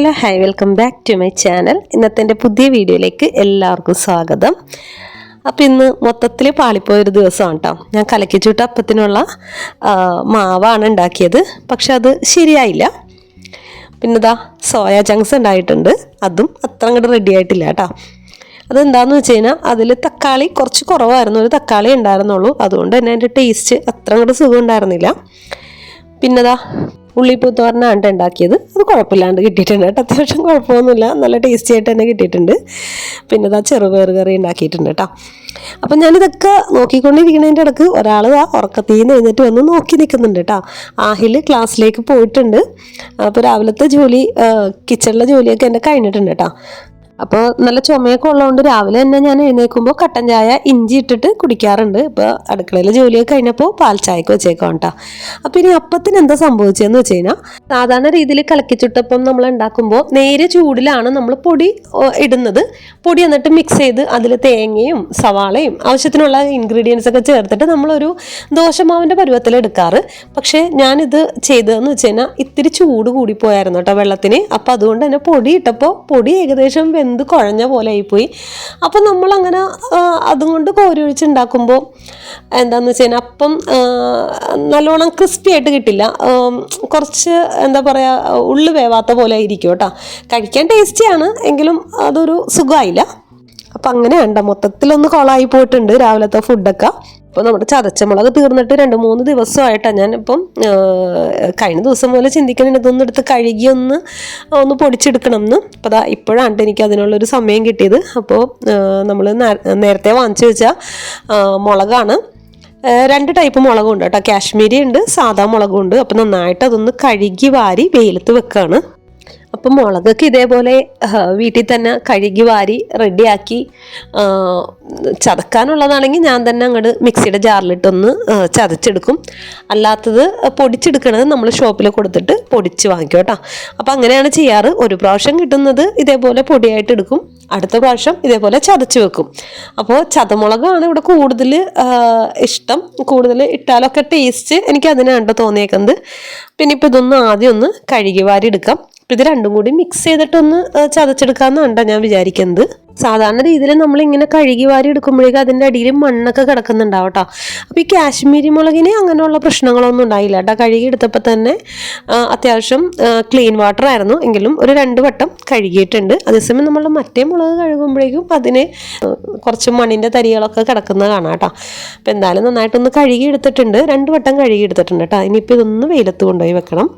Hello hi welcome back to my channel. ഇന്നത്തെ എന്റെ പുതിയ വീഡിയോയിലേക്ക് എല്ലാവർക്കും സ്വാഗതം. അപ്പം ഇന്ന് മൊത്തത്തിൽ പാളിപ്പോയൊരു ദിവസമാണ് കേട്ടോ. ഞാൻ കലക്കിച്ചുട്ട അപ്പത്തിനുള്ള മാവാണ് ഉണ്ടാക്കിയത്. പക്ഷെ അത് ശരിയായില്ല. പിന്നെ ഇതാ സോയ ചങ്ക്സ് ഉണ്ടായിട്ടുണ്ട്. അതും അത്ര അങ്ങോട്ട് റെഡി ആയിട്ടില്ല കേട്ടോ. അതെന്താണെന്ന് വെച്ച് കഴിഞ്ഞാൽ അതിൽ തക്കാളി കുറച്ച് കുറവായിരുന്നു. ഒരു തക്കാളി ഉണ്ടായിരുന്നുള്ളൂ. അതുകൊണ്ട് തന്നെ അതിന്റെ ടേസ്റ്റ് അത്ര അങ്ങോട്ട് സുഖം ഉണ്ടായിരുന്നില്ല. പിന്നെതാ ഉള്ളിപ്പൂത്തോരനാണ് ട്ടോ ഉണ്ടാക്കിയത്. അത് കുഴപ്പമില്ലാണ്ട് കിട്ടിയിട്ടുണ്ട് കേട്ടോ. അത്യാവശ്യം കുഴപ്പമൊന്നുമില്ല. നല്ല ടേസ്റ്റി ആയിട്ട് തന്നെ കിട്ടിയിട്ടുണ്ട്. പിന്നെ ഇതാ ചെറുപയർ കറി ഉണ്ടാക്കിയിട്ടുണ്ട് കേട്ടോ. അപ്പം ഞാനിതൊക്കെ നോക്കിക്കൊണ്ടിരിക്കുന്നതിന്റെ ഇടയ്ക്ക് ഒരാൾ ആ ഉറക്കത്തിൽ നിന്ന് എഴുന്നേറ്റ് വന്ന് നോക്കി നിൽക്കുന്നുണ്ട് കേട്ടോ. ആഹിൽ ക്ലാസ്സിലേക്ക് പോയിട്ടുണ്ട്. അപ്പോൾ രാവിലത്തെ ജോലി കിച്ചണിലെ ജോലിയൊക്കെ എന്റെ കഴിഞ്ഞിട്ടുണ്ട് കേട്ടോ. അപ്പോൾ നല്ല ചുമയൊക്കെ ഉള്ളതുകൊണ്ട് രാവിലെ തന്നെ ഞാൻ എഴുന്നേൽക്കുമ്പോൾ കട്ടൻ ചായ ഇഞ്ചി ഇട്ടിട്ട് കുടിക്കാറുണ്ട്. ഇപ്പോൾ അടുക്കളയിലെ ജോലിയൊക്കെ കഴിഞ്ഞപ്പോൾ പാൽ ചായക്ക് വെച്ചേക്കാം കേട്ടോ അപ്പോൾ ഇനി അപ്പത്തിന് എന്താ സംഭവിച്ചതെന്ന് വെച്ച് കഴിഞ്ഞാൽ സാധാരണ രീതിയിൽ കലക്കിച്ചുട്ടപ്പം നമ്മൾ ഉണ്ടാക്കുമ്പോൾ നേരെ ചൂടിലാണ് നമ്മൾ പൊടി ഇടുന്നത്. പൊടി എന്നിട്ട് മിക്സ് ചെയ്ത് അതിൽ തേങ്ങയും സവാളയും ആവശ്യത്തിനുള്ള ഇൻഗ്രീഡിയൻസ് ഒക്കെ ചേർത്തിട്ട് നമ്മളൊരു ദോശമാവിന്റെ പരുവത്തിൽ എടുക്കാറ്. പക്ഷേ ഞാനിത് ചെയ്തതെന്ന് വെച്ച് കഴിഞ്ഞാൽ ഇത്തിരി ചൂട് കൂടിപ്പോയായിരുന്നു കേട്ടോ വെള്ളത്തിന്. അപ്പോൾ അതുകൊണ്ട് തന്നെ പൊടി ഇട്ടപ്പോൾ പൊടി ഏകദേശം കുഴഞ്ഞ പോലെ ആയിപ്പോയി. അപ്പം നമ്മളങ്ങനെ അതും കൊണ്ട് കോരി ഒഴിച്ചുണ്ടാക്കുമ്പോൾ എന്താണെന്ന് വെച്ച് കഴിഞ്ഞാൽ അപ്പം നല്ലോണം ക്രിസ്പി ആയിട്ട് കിട്ടില്ല. കുറച്ച് എന്താ പറയുക ഉള്ളു വേവാത്ത പോലെ ആയിരിക്കും കേട്ടോ. കഴിക്കാൻ ടേസ്റ്റിയാണ് എങ്കിലും അതൊരു സുഖമായില്ല അപ്പം അങ്ങനെ ഉണ്ട മൊത്തത്തിലൊന്ന് കുളമായി പോയിട്ടുണ്ട് രാവിലത്തെ ഫുഡൊക്കെ അപ്പോൾ നമ്മുടെ ചതച്ച മുളക് തീർന്നിട്ട് രണ്ട് മൂന്ന് ദിവസമായിട്ടാണ് ഞാൻ ഇപ്പം കഴിഞ്ഞ ദിവസം പോലെ ചിന്തിക്കണം ഇതൊന്നും എടുത്ത് കഴുകി ഒന്ന് ഒന്ന് പൊടിച്ചെടുക്കണം എന്ന്. അപ്പോൾ അതാ ഇപ്പോഴാണ് എനിക്ക് അതിനുള്ളൊരു സമയം കിട്ടിയത്. അപ്പോൾ നമ്മൾ നേരത്തെ വാങ്ങിച്ചു വെച്ച മുളകാണ്. രണ്ട് ടൈപ്പ് മുളകുണ്ട് കേട്ടോ. കാശ്മീരി ഉണ്ട് സാധാ മുളകും ഉണ്ട്. അപ്പം നന്നായിട്ട് അതൊന്ന് കഴുകി വാരി വെയിലത്ത് വെക്കുകയാണ് അപ്പം മുളകൊക്കെ ഇതേപോലെ വീട്ടിൽ തന്നെ കഴുകി വാരി റെഡിയാക്കി ചതക്കാനുള്ളതാണെങ്കിൽ ഞാൻ തന്നെ അങ്ങോട്ട് മിക്സിയുടെ ജാറിലിട്ടൊന്ന് ചതച്ചെടുക്കും. അല്ലാത്തത് പൊടിച്ചെടുക്കണത് നമ്മൾ ഷോപ്പിൽ കൊടുത്തിട്ട് പൊടിച്ച് വാങ്ങിക്കും കേട്ടോ. അപ്പം അങ്ങനെയാണ് ചെയ്യാറ്. ഒരു പ്രാവശ്യം കിട്ടുന്നത് ഇതേപോലെ പൊടിയായിട്ട് എടുക്കും. അടുത്ത പ്രാവശ്യം ഇതേപോലെ ചതച്ച് വെക്കും. അപ്പോൾ ചതമുളകാണ് ഇവിടെ കൂടുതൽ ഇഷ്ടം. കൂടുതൽ ഇട്ടാലൊക്കെ ടേസ്റ്റ് എനിക്ക് അതിനാണ്ട് തോന്നിയേക്കുന്നത്. പിന്നെ ഇപ്പോൾ ഇതൊന്ന് ആദ്യം ഒന്ന് കഴുകി വാരി എടുക്കാം ഇത് രണ്ടും കൂടി മിക്സ് ചെയ്തിട്ടൊന്ന് ചതച്ചെടുക്കാമെന്നാണ് ഞാൻ വിചാരിക്കുന്നത്. സാധാരണ രീതിയിൽ നമ്മളിങ്ങനെ കഴുകി വാരി എടുക്കുമ്പോഴേക്കും അതിന്റെ അടിയിൽ മണ്ണൊക്കെ കിടക്കുന്നുണ്ടാവും കേട്ടോ അപ്പോൾ ഈ കാശ്മീരി മുളകിന് അങ്ങനെയുള്ള പ്രശ്നങ്ങളൊന്നും ഉണ്ടായില്ല കേട്ടോ. കഴുകി എടുത്തപ്പോൾ തന്നെ അത്യാവശ്യം ക്ലീൻ വാട്ടർ ആയിരുന്നു. എങ്കിലും ഒരു രണ്ട് വട്ടം കഴുകിയിട്ടുണ്ട്. അതേസമയം നമ്മൾ മറ്റേ മുളക് കഴുകുമ്പോഴേക്കും അതിന് കുറച്ച് മണ്ണിന്റെ തരികളൊക്കെ കിടക്കുന്നത് കാണാം കേട്ടോ. അപ്പോൾ എന്തായാലും നന്നായിട്ടൊന്ന് കഴുകി എടുത്തിട്ടുണ്ട്. രണ്ട് വട്ടം കഴുകി എടുത്തിട്ടുണ്ട് കേട്ടോ. ഇനിയിപ്പോൾ ഇതൊന്ന് വെയിലത്ത് കൊണ്ടുപോയി വെക്കണം.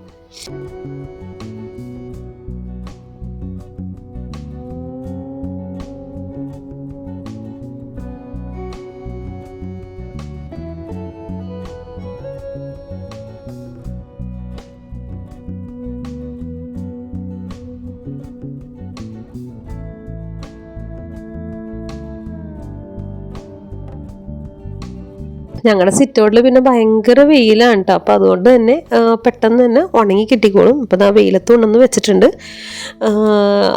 ഞങ്ങളുടെ സിറ്റൗട്ടിൽ പിന്നെ ഭയങ്കര വെയിലാണ് കേട്ടോ അപ്പോൾ അതുകൊണ്ട് തന്നെ പെട്ടെന്ന് തന്നെ ഉണങ്ങി കിട്ടിക്കോളും. അപ്പോൾ ആ വെയിലത്ത് കൊണ്ടുവന്ന് വെച്ചിട്ടുണ്ട്.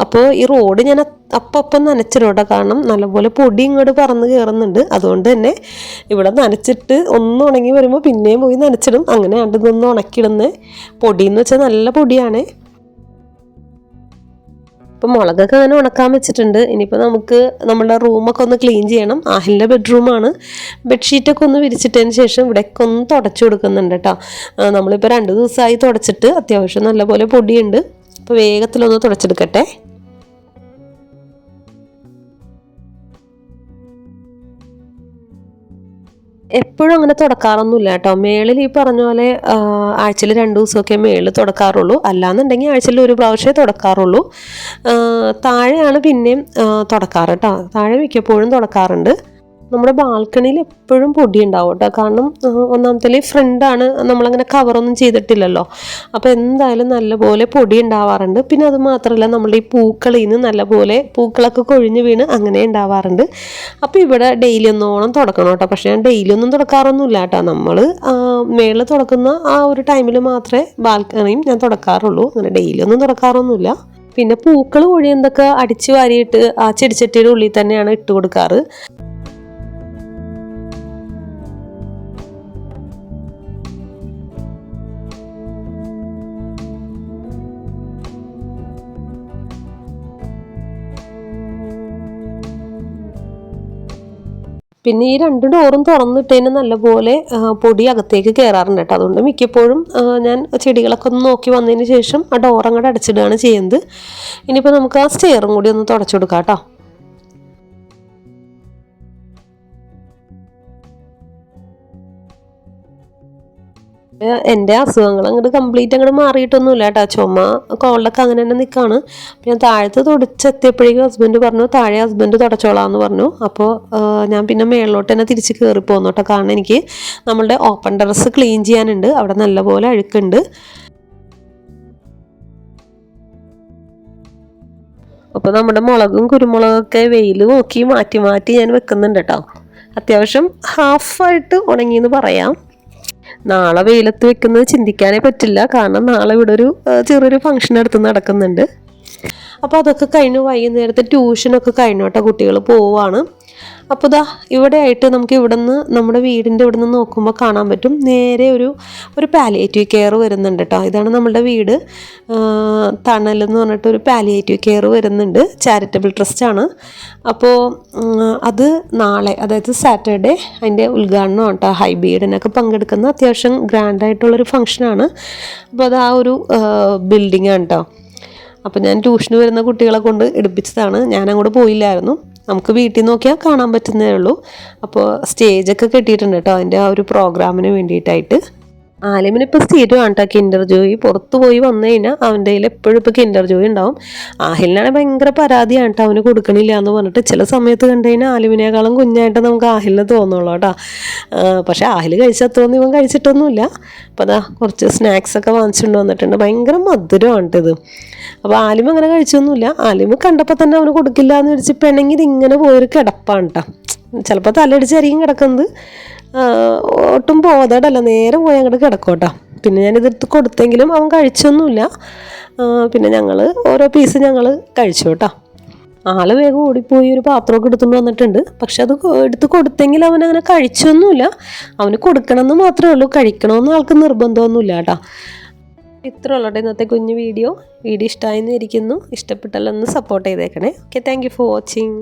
അപ്പോൾ ഈ റോഡ് ഞാൻ അപ്പം നനച്ചിടോട്ടോ കാരണം നല്ലപോലെ പൊടി ഇങ്ങോട്ട് പറന്ന് കയറുന്നുണ്ട് അതുകൊണ്ട് തന്നെ ഇവിടെ നനച്ചിട്ട് ഒന്ന് ഉണങ്ങി വരുമ്പോൾ പിന്നെയും പോയി നനച്ചിടും. അങ്ങനെയാണ്ട് ഇതൊന്ന് ഉണക്കിയിടുന്നത് പൊടിയെന്ന് വെച്ചാൽ നല്ല പൊടിയാണേ. ഇപ്പം മുളകൊക്കെ അങ്ങനെ ഉണക്കാൻ വെച്ചിട്ടുണ്ട്. ഇനിയിപ്പോൾ നമുക്ക് നമ്മുടെ റൂമൊക്കെ ഒന്ന് ക്ലീൻ ചെയ്യണം. ആഹിലിന്റെ ബെഡ്റൂമാണ് ബെഡ്ഷീറ്റൊക്കെ ഒന്ന് വിരിച്ചിട്ടതിന് ശേഷം ഇവിടെയൊക്കെ ഒന്ന് തുടച്ചു കൊടുക്കുന്നുണ്ട് കേട്ടോ. നമ്മളിപ്പോൾ രണ്ട് ദിവസമായി തുടച്ചിട്ട് അത്യാവശ്യം നല്ലപോലെ പൊടിയുണ്ട്. അപ്പോൾ വേഗത്തിലൊന്ന് തുടച്ചെടുക്കട്ടെ. എപ്പോഴും അങ്ങനെ തുടക്കാറൊന്നുമില്ല കേട്ടോ. മേളിൽ ഈ പറഞ്ഞ പോലെ ആഴ്ചയിൽ രണ്ട് ദിവസമൊക്കെ മേളിൽ തുടക്കാറുള്ളൂ. അല്ലാന്നുണ്ടെങ്കിൽ ആഴ്ചയിൽ ഒരു പ്രാവശ്യമേ തുടക്കാറുള്ളൂ. താഴെയാണ് പിന്നെയും തുടക്കാറ് കേട്ടോ. താഴെ മിക്കപ്പോഴും തുടക്കാറുണ്ട്. നമ്മുടെ ബാൽക്കണിയിൽ എപ്പോഴും പൊടി ഉണ്ടാവും കേട്ടോ. കാരണം ഒന്നാമത്തെ ഫ്രണ്ടാണ് നമ്മളങ്ങനെ കവറൊന്നും ചെയ്തിട്ടില്ലല്ലോ. അപ്പോൾ എന്തായാലും നല്ലപോലെ പൊടി ഉണ്ടാവാറുണ്ട്. പിന്നെ അത് മാത്രമല്ല നമ്മുടെ ഈ പൂക്കളിൽ നിന്ന് നല്ലപോലെ പൂക്കളൊക്കെ കൊഴിഞ്ഞ് വീണ് അങ്ങനെ ഉണ്ടാവാറുണ്ട്. അപ്പോൾ ഇവിടെ ഡെയിലി ഒന്നോണം തുടക്കണം കേട്ടോ. പക്ഷേ ഞാൻ ഡെയിലി ഒന്നും തുടക്കാറൊന്നുമില്ല കേട്ടോ. നമ്മൾ മേളിൽ തുടക്കുന്ന ആ ഒരു ടൈമിൽ മാത്രമേ ബാൽക്കണിയും ഞാൻ തുടക്കാറുള്ളൂ. അങ്ങനെ ഡെയിലി ഒന്നും തുടക്കാറൊന്നുമില്ല. പിന്നെ പൂക്കൾ കൊഴിയുന്നതൊക്കെ അടിച്ചു വാരിയിട്ട് ആ ചെടിച്ചട്ടിയുടെ ഉള്ളിൽ തന്നെയാണ് ഇട്ട് കൊടുക്കാറ്. പിന്നെ ഈ രണ്ട് ഡോറും തുറന്നിട്ടതിന് നല്ലപോലെ പൊടി അകത്തേക്ക് കയറാറുണ്ട് കേട്ടോ. അതുകൊണ്ട് മിക്കപ്പോഴും ഞാൻ ചെടികളൊക്കെ ഒന്ന് നോക്കി വന്നതിന് ശേഷം ആ ഡോർ അങ്ങോട്ട് അടച്ചിടുകയാണ് ചെയ്യുന്നത്. ഇനിയിപ്പോൾ നമുക്ക് ആ സ്റ്റെയറും കൂടി ഒന്ന് തുടച്ചു കൊടുക്കാം കേട്ടോ. എന്റെ അസുഖങ്ങൾ അങ്ങോട്ട് കംപ്ലീറ്റ് അങ്ങോട്ട് മാറിയിട്ടൊന്നുമില്ല കേട്ടോ ചുമ കോളിലൊക്കെ അങ്ങനെ തന്നെ നിൽക്കുകയാണ് ഞാൻ താഴത്ത് തുടച്ചെത്തിയപ്പോഴേക്കും ഹസ്ബൻഡ് പറഞ്ഞു താഴെ ഹസ്ബൻഡ് തുടച്ചോളാന്ന് പറഞ്ഞു. അപ്പോൾ ഞാൻ പിന്നെ മേളിലോട്ട് തന്നെ തിരിച്ച് കയറി പോകുന്നു കേട്ടോ കാരണം എനിക്ക് നമ്മളുടെ ഓപ്പൺ ടെറസ് ക്ലീൻ ചെയ്യാനുണ്ട്. അവിടെ നല്ലപോലെ അഴുക്കുണ്ട്. അപ്പോൾ നമ്മുടെ മുളകും കുരുമുളകൊക്കെ വെയിൽ നോക്കി മാറ്റി മാറ്റി ഞാൻ വെക്കുന്നുണ്ട് കേട്ടോ അത്യാവശ്യം ഹാഫായിട്ട് ഉണങ്ങിയെന്ന് പറയാം. നാളെ വെയിലത്ത് വെക്കുന്നത് ചിന്തിക്കാനേ പറ്റില്ല. കാരണം നാളെ ഇവിടെ ഒരു ചെറിയൊരു ഫംഗ്ഷൻ എടുത്ത് നടക്കുന്നുണ്ട്. അപ്പോൾ അതൊക്കെ കഴിഞ്ഞു വൈകുന്നേരത്തെ ട്യൂഷനൊക്കെ കഴിഞ്ഞോട്ടെ കുട്ടികൾ പോവാണ്. അപ്പോൾ ഇതാ ഇവിടെ ആയിട്ട് നമുക്ക് ഇവിടെ നിന്ന് നമ്മുടെ വീടിന്റെ ഇവിടെ നിന്ന് നോക്കുമ്പോൾ കാണാൻ പറ്റും. നേരെ ഒരു ഒരു പാലിയേറ്റീവ് കെയർ വരുന്നുണ്ട് കേട്ടോ ഇതാണ് നമ്മുടെ വീട്. തണൽ എന്ന് പറഞ്ഞിട്ട് ഒരു പാലിയേറ്റീവ് കെയർ വരുന്നുണ്ട്. ചാരിറ്റബിൾ ട്രസ്റ്റാണ് അപ്പോൾ അത് നാളെ അതായത് സാറ്റർഡേ അതിന്റെ ഉദ്ഘാടനം കേട്ടോ ഹൈബീഡിനൊക്കെ പങ്കെടുക്കുന്ന അത്യാവശ്യം ഗ്രാൻഡായിട്ടുള്ളൊരു ഫംഗ്ഷനാണ് അപ്പോൾ അത് ആ ഒരു ബിൽഡിംഗ് ആണ് കേട്ടോ അപ്പോൾ ഞാൻ ട്യൂഷന് വരുന്ന കുട്ടികളെ കൊണ്ട് എടുപ്പിച്ചതാണ്. ഞാൻ അങ്ങോട്ട് പോയില്ലായിരുന്നു. നമുക്ക് വീട്ടിൽ നോക്കിയാൽ കാണാൻ പറ്റുന്നേ ഉള്ളൂ. അപ്പോൾ സ്റ്റേജൊക്കെ കെട്ടിയിട്ടുണ്ട് കേട്ടോ. അതിന്റെ ആ ഒരു പ്രോഗ്രാമിന് വേണ്ടിയിട്ടായിട്ട്. ആലിമിന് ഇപ്പോൾ സ്ഥിരമാണ് കേട്ടോ കിൻഡർ ജോയി പുറത്ത് പോയി വന്നു കഴിഞ്ഞാൽ അവന്റെ കയ്യിൽ എപ്പോഴും ഇപ്പോൾ കിൻഡർ ജോയി ഉണ്ടാവും. ആഹിലിനാണ് ഭയങ്കര പരാതിയാണ് കേട്ടോ അവന് കൊടുക്കണില്ല എന്ന് പറഞ്ഞിട്ട് ചില സമയത്ത് കണ്ടു കഴിഞ്ഞാൽ ആലിമിനേക്കാളും കുഞ്ഞായിട്ട് നമുക്ക് ആഹിലിന് തോന്നുള്ളൂ കേട്ടോ പക്ഷേ ആഹിൽ കഴിച്ചത്തൊന്നും ഇവൻ കഴിച്ചിട്ടൊന്നുമില്ല. അപ്പോൾ അതാ കുറച്ച് സ്നാക്സ് ഒക്കെ വാങ്ങിച്ചുകൊണ്ട് വന്നിട്ടുണ്ട്. ഭയങ്കര മധുരമാണ് ഇത് അപ്പോൾ ആലിമ അങ്ങനെ കഴിച്ചൊന്നുമില്ല. ആലിമ കണ്ടപ്പോൾ തന്നെ അവന് കൊടുക്കില്ല എന്ന് വിളിച്ച് പിണങ്ങി ഇങ്ങനെ പോയൊരു കിടപ്പാണ് കേട്ടോ ചിലപ്പോൾ തലടിച്ചായിരിക്കും കിടക്കുന്നത്. ഒട്ടും പോതടല്ല നേരെ പോയി അങ്ങോട്ട് കിടക്കോട്ടോ പിന്നെ ഞാൻ ഇതെടുത്ത് കൊടുത്തെങ്കിലും അവൻ കഴിച്ചൊന്നുമില്ല. പിന്നെ ഞങ്ങൾ ഓരോ പീസ് ഞങ്ങൾ കഴിച്ചു കേട്ടോ. ആൾ വേഗം ഓടിപ്പോയി ഒരു പാത്രമൊക്കെ എടുത്തുകൊണ്ട് വന്നിട്ടുണ്ട്. പക്ഷെ അത് എടുത്ത് കൊടുത്തെങ്കിൽ അവൻ അങ്ങനെ കഴിച്ചൊന്നുമില്ല. അവന് കൊടുക്കണമെന്ന് മാത്രമേ ഉള്ളൂ. കഴിക്കണമെന്ന് ആൾക്ക് നിർബന്ധമൊന്നുമില്ല കേട്ടോ. ഇത്ര ഉള്ളട്ടെ ഇന്നത്തെ കുഞ്ഞു വീഡിയോ. വീഡിയോ ഇഷ്ടമായെന്ന് ഇരിക്കുന്നു ഇഷ്ടപ്പെട്ടല്ലോ ഒന്ന് സപ്പോർട്ട് ചെയ്തേക്കണേ. Okay thank you for watching